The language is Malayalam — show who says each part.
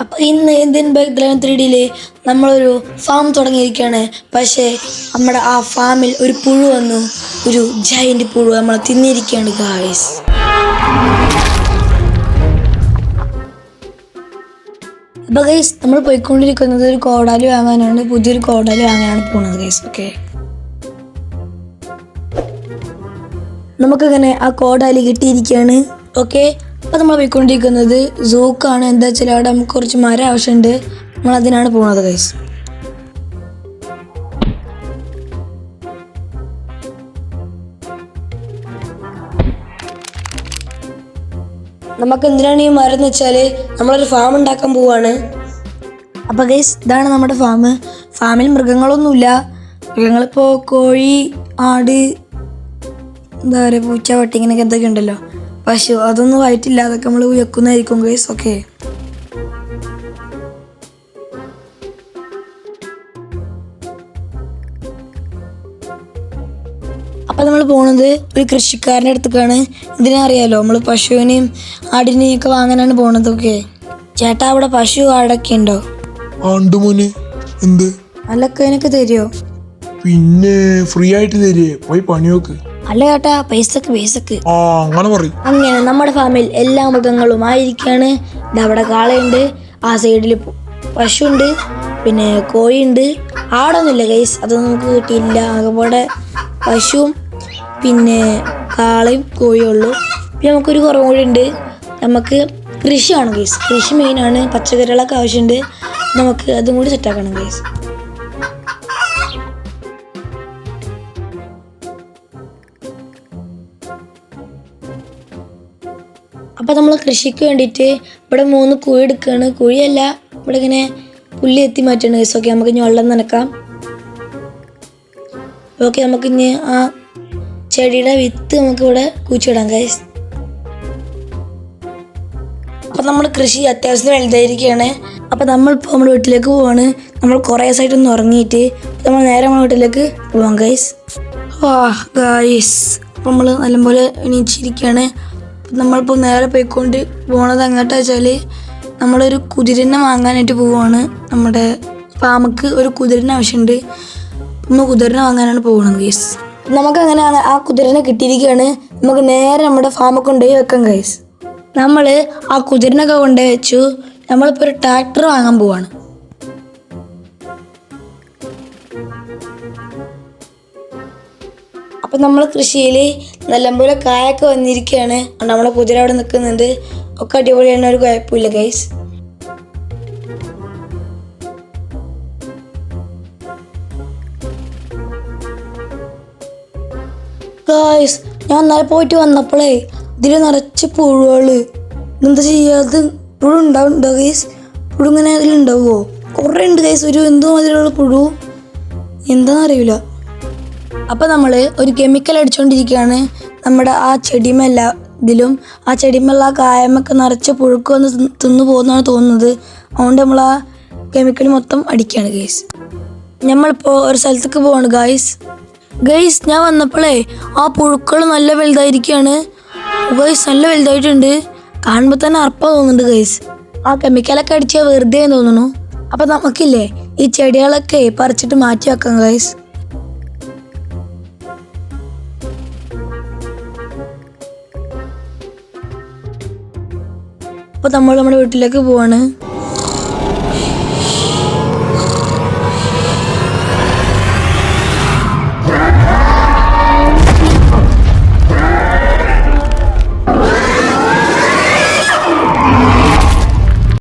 Speaker 1: അപ്പോൾ ഇന്ന് ഇന്ത്യൻ ബൈക്ക് ഡ്രൈവർ ത്രീ ഡിയിൽ നമ്മളൊരു ഫാം തുടങ്ങിയിരിക്കുകയാണ്. പക്ഷേ നമ്മുടെ ആ ഫാമിൽ ഒരു പുഴു വന്നു. ഒരു ജയന്റ് പുഴു നമ്മളെ തിന്നിരിക്കുകയാണ് ഗായ്സ് അപ്പോൾ ഗൈസ് നമ്മൾ പോയിക്കൊണ്ടിരിക്കുന്നത് ഒരു കോടാലി വാങ്ങാനാണ്. പുതിയൊരു കോടാലി വാങ്ങാനാണ് പോകുന്നത് ഗൈസ് ഓക്കെ നമുക്കങ്ങനെ ആ കോടാലി കിട്ടിയിരിക്കുകയാണ്. ഓക്കെ അപ്പോൾ നമ്മൾ പോയിക്കൊണ്ടിരിക്കുന്നത് സൂക്കാണ്. എന്താ വെച്ചാൽ അവിടെ നമുക്ക് കുറച്ച് മരം ആവശ്യമുണ്ട് നമ്മൾ അതിനാണ് പോകുന്നത് ഗൈസ് നമുക്ക് എന്തിനാണ് ഈ മരം എന്ന് വെച്ചാൽ നമ്മളൊരു ഫാം ഉണ്ടാക്കാൻ പോവാണ്. അപ്പോൾ ഗൈസ് ഇതാണ് നമ്മുടെ ഫാം ഫാമിൽ മൃഗങ്ങളൊന്നുമില്ല. മൃഗങ്ങളിപ്പോൾ കോഴി ആട് എന്താ പറയുക പൂച്ച പട്ടി ഇങ്ങനെയൊക്കെ എന്തൊക്കെ ഉണ്ടല്ലോ പശു അതൊന്നും ആയിട്ടില്ല അതൊക്കെ നമ്മൾ വെക്കുന്നതായിരിക്കും ഗൈസ് ഓക്കെ അപ്പം നമ്മൾ പോണത് ഒരു കൃഷിക്കാരന്റെ അടുത്തേക്കാണ്. ഇതിനറിയാലോ നമ്മൾ പശുവിനെയും ആടിനെയും ഒക്കെ വാങ്ങാനാണ് പോണത് ഓക്കെ ചേട്ടാ അവിടെ പശു ആടൊക്കെ ഉണ്ടോ?
Speaker 2: എന്ത്?
Speaker 1: അല്ലൊക്കെ തരുമോ
Speaker 2: പിന്നെ ഫ്രീ ആയിട്ട് തരേ പോയി പണി നോക്ക്.
Speaker 1: അല്ല ചേട്ടാ പൈസക്ക് പൈസക്ക്.
Speaker 2: ആ അങ്ങനെ പറയും.
Speaker 1: അങ്ങനെ നമ്മുടെ ഫാമിൽ എല്ലാ മൃഗങ്ങളും ആയിരിക്കാണ്. അവിടെ കാളയുണ്ട് ആ സൈഡിൽ പശുണ്ട് പിന്നെ കോഴിയുണ്ട്. ആടൊന്നുമില്ല ഗൈസ് അതൊന്നും നമുക്ക് കിട്ടിയില്ല ആകെപ്പാടെ പശുവും പിന്നെ കാളയും കോഴിയും ഉള്ളൂ. പിന്നെ നമുക്കൊരു കുറവും കൂടി ഉണ്ട്. നമുക്ക് കൃഷിയാണ് ഗൈസ് കൃഷി മെയിനാണ് പച്ചക്കറികളൊക്കെ ആവശ്യമുണ്ട്. നമുക്ക് അതും കൂടി സെറ്റാക്കണം ഗൈസ് അപ്പോൾ നമ്മൾ കൃഷിക്ക് വേണ്ടിയിട്ട് ഇവിടെ മൂന്ന് കുഴി എടുക്കുകയാണ് കുഴിയല്ല ഇവിടെ ഇങ്ങനെ പുല്ല് എത്തി മാറ്റണം ഓക്കെ നമുക്ക് ഇനി വെള്ളം നനക്കാം. ഓക്കെ നമുക്ക് ഇനി ആ ചെടിയുടെ വിത്ത് നമുക്ക് ഇവിടെ കുഴിച്ചിടാം ഗൈസ് അപ്പം നമ്മൾ കൃഷി അത്യാവശ്യം വലുതായിരിക്കുകയാണ്. അപ്പം നമ്മളിപ്പോൾ നമ്മുടെ വീട്ടിലേക്ക് പോവാണ്. നമ്മൾ കുറേ ദിവസമായിട്ടൊന്ന് ഉറങ്ങിയിട്ട് നമ്മൾ നേരെ നമ്മുടെ വീട്ടിലേക്ക് പോവാം ഗൈസ് വാ ഗൈസ് അപ്പം നമ്മൾ നല്ലപോലെ എണീച്ചിരിക്കുകയാണ്. നമ്മളിപ്പോൾ നേരെ പോയിക്കൊണ്ട് പോണത് എങ്ങോട്ടാ വെച്ചാൽ നമ്മളൊരു കുതിരനെ വാങ്ങാനായിട്ട് പോവുകയാണ് നമ്മുടെ ഫാമക്ക് ഒരു കുതിരനെ ആവശ്യമുണ്ട് നമ്മൾ കുതിരനെ വാങ്ങാനാണ് പോകുന്നത് ഗൈസ് നമുക്ക് അങ്ങനെ ആ കുതിരനെ കിട്ടിയിരിക്കുകയാണ് നമുക്ക് നേരെ നമ്മുടെ ഫാമൊക്കെ കൊണ്ടുപോയി വെക്കാം ഗൈസ് നമ്മൾ ആ കുതിരനൊക്കെ കൊണ്ടുപോയി വെച്ചു. നമ്മളിപ്പോൾ ഒരു ട്രാക്ടർ വാങ്ങാൻ പോവാണ്. അപ്പം നമ്മൾ കൃഷിയിൽ നല്ലപോലെ കായൊക്കെ വന്നിരിക്കുകയാണ് നമ്മളെ കുതിര അവിടെ നിൽക്കുന്നുണ്ട് ഒക്കെ അടിപൊളിയാണ് ഒരു കുഴപ്പമില്ല ഗൈസ് ഗായ്സ് ഞാൻ ഇന്നലെ പോയിട്ട് വന്നപ്പോഴേ ഇതിൽ നിറച്ച് പുഴുകൾ എന്താ ചെയ്യാത് പുഴു ഉണ്ടാവുന്നുണ്ടോ ഗൈസ് പുഴു ഇങ്ങനെ അതിലുണ്ടാവുമോ കുറേ ഉണ്ട് ഗൈസ് ഒരു എന്തോ അതിലുള്ള പുഴു എന്താണെന്ന് അറിയില്ല അപ്പം നമ്മൾ ഒരു കെമിക്കൽ അടിച്ചുകൊണ്ടിരിക്കുകയാണ് നമ്മുടെ ആ ചെടിമല്ല ഇതിലും ആ ചെടിമല്ല കായമൊക്കെ നിറച്ച് പുഴുക്ക് വന്ന് തിന്ന് തിന്നു പോകുന്നതാണ് തോന്നുന്നത്. അതുകൊണ്ട് നമ്മൾ ആ കെമിക്കൽ മൊത്തം അടിക്കുകയാണ് ഗൈസ് നമ്മളിപ്പോൾ ഒരു സ്ഥലത്തേക്ക് പോവാണ് ഗൈസ് ഗൈസ് ഞാൻ വന്നപ്പോഴേ ആ പുഴുക്കൾ നല്ല വലുതായിരിക്കുകയാണ്. ഗൈസ് നല്ല വലുതായിട്ടുണ്ട്. കാണുമ്പോൾ തന്നെ അർപ്പ തോന്നുന്നുണ്ട് ഗൈസ് ആ കെമിക്കലൊക്കെ അടിച്ചാൽ വെറുതെ തോന്നുന്നു. അപ്പം നമുക്കില്ലേ ഈ ചെടികളൊക്കെ പറിച്ചിട്ട് മാറ്റി വെക്കാം ഗൈസ് അപ്പോൾ നമ്മൾ നമ്മുടെ വീട്ടിലേക്ക് പോവാണ്.